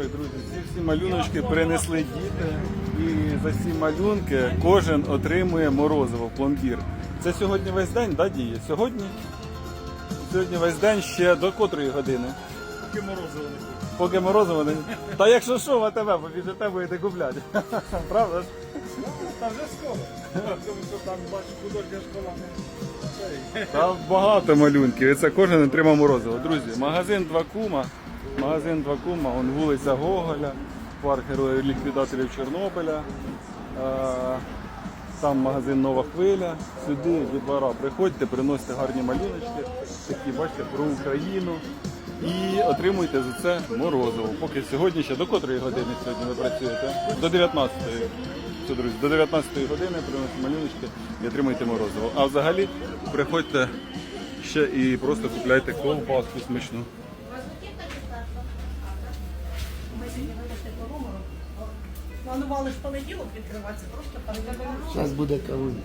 Так, друзі, ці всі малюночки принесли діти. І за ці малюнки кожен отримує морозиво, пломбір. Це сьогодні весь день, да, діє? Сьогодні? Сьогодні весь день ще до котрої години? Поки морозиво не буде. Поки морозиво не. Та якщо що, в АТВ побіжите, будете купляти. Правда ж? Та вже скоро. Тому що там бачу художня школа не. Там багато малюнків, і це кожен отримав морозиво. Друзі, магазин Два Кума, магазин Два Кума, он вулиця Гоголя, парк героїв ліквідаторів Чорнобиля. Е, Там магазин Нова хвиля. Сюди від двора приходьте, приносите гарні малюночки, такі бачите, про Україну. І отримуйте за це морозиво. Поки сьогодні ще до котрої години сьогодні ви працюєте? До 19-ї. Все, друзі, до 19-ї години приносите малюночки і отримуйте морозиво. А взагалі приходьте ще і просто купляйте ковбаску смачну. Планували ж понеділок відкриватися, просто передали. Зараз буде кавун.